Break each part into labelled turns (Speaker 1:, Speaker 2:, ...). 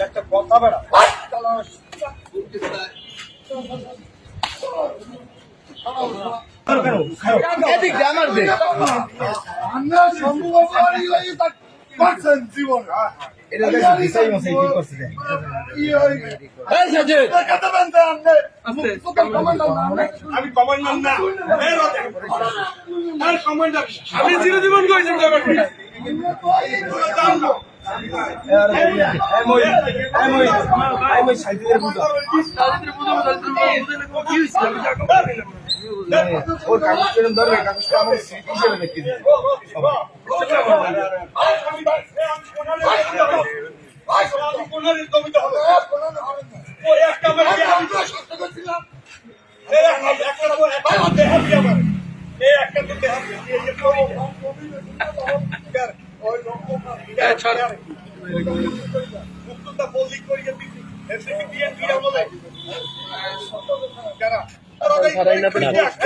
Speaker 1: একটা কথা বেড়া আমরা সম্ভব করি ওই তার পাচ্ছেন জীবন।
Speaker 2: এটা দেখো, দিশাই মশাই কি করছে দেখো।
Speaker 1: কি হই দেখাতে দেবেন আপনি কমান্ডার আপনি?
Speaker 3: আমি কমান্ডার না। এই রাতে। আর কমান্ডার আমি চিরজীবন করেছি ব্যাপারটা
Speaker 1: আমরা তো এই করে জানব।
Speaker 2: এই মই, এই মই, এই মই সাইকেলের বুঝো। ওর কাগজ কিরম ধরবে, কাগজটা আমার স্মৃতি হিসেবে রেখে দিই।
Speaker 3: এই যে করি মুক্তটা বলি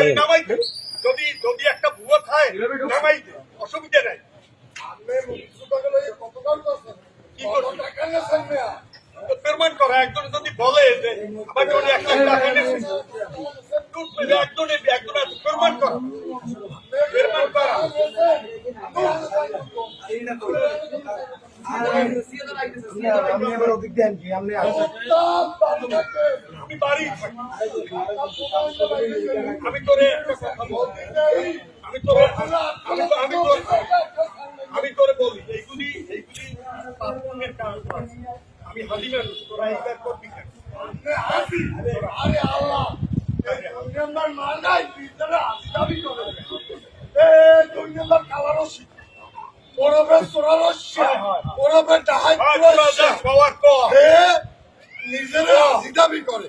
Speaker 3: এই নামাই যদি যদি একটা ভুয়া খায় নামাই অসুবিধা নাই।
Speaker 1: মিয়া?
Speaker 3: করা একজন যদি বলে যে আমাকে উনি এক লাখ টাকা এনেছে একজন একজন পেমেন্ট করা। পেমেন্ট করা।
Speaker 2: আপনি এবার ওদিক কি? আপনি
Speaker 3: আমি বাড়ি? আমি তোরে আমি তোরে আমি আমি তোরে আমি তোরে বলি এইগুলি এইগুলি পাপনের কাজ আমি হাজিমের তোরা এইবার করবি
Speaker 1: আরে আল্লাহ। মার নাই দাবি করে এ দুই নম্বর ডাহাই নিজের হাসি দাবি করে।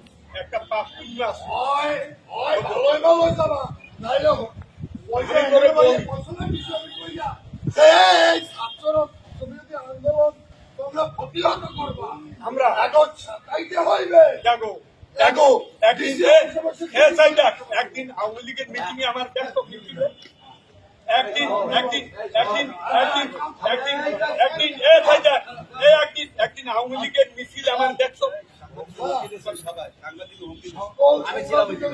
Speaker 3: একটা পাপ
Speaker 1: হয় হয়। ভালোই ভালোই যাবা নাইলে পয়সা
Speaker 3: করে
Speaker 1: এনে ভাই
Speaker 3: বলি।
Speaker 1: পছন্দ কিছু আমি কইয়া এই ছাত্র তুমি যদি আন্দোলন তোমরা প্রতিহত করবা।
Speaker 3: আমরা।
Speaker 1: এখন ছাতাইতে হইবে।
Speaker 3: জাগো
Speaker 1: দেখো
Speaker 3: একদিন এ- এ সাইডা, একদিন আওয়ামী লীগের মিটিং এ আমার ব্যস্ত ছিল একদিন একদিন একদিন একদিন একদিন একদিন এ সাইডা, এ একদিন একদিন আওয়ামী লীগের মিছিল আমার দেখছ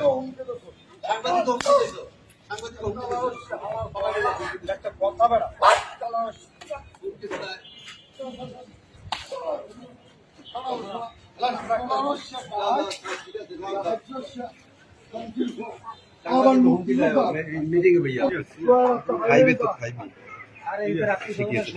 Speaker 4: হুমকি দিয়েছে।
Speaker 3: একটা কথা বেড়া
Speaker 2: খাইবে তো খাইবে। ঠিক আছে, ঠিক আছে।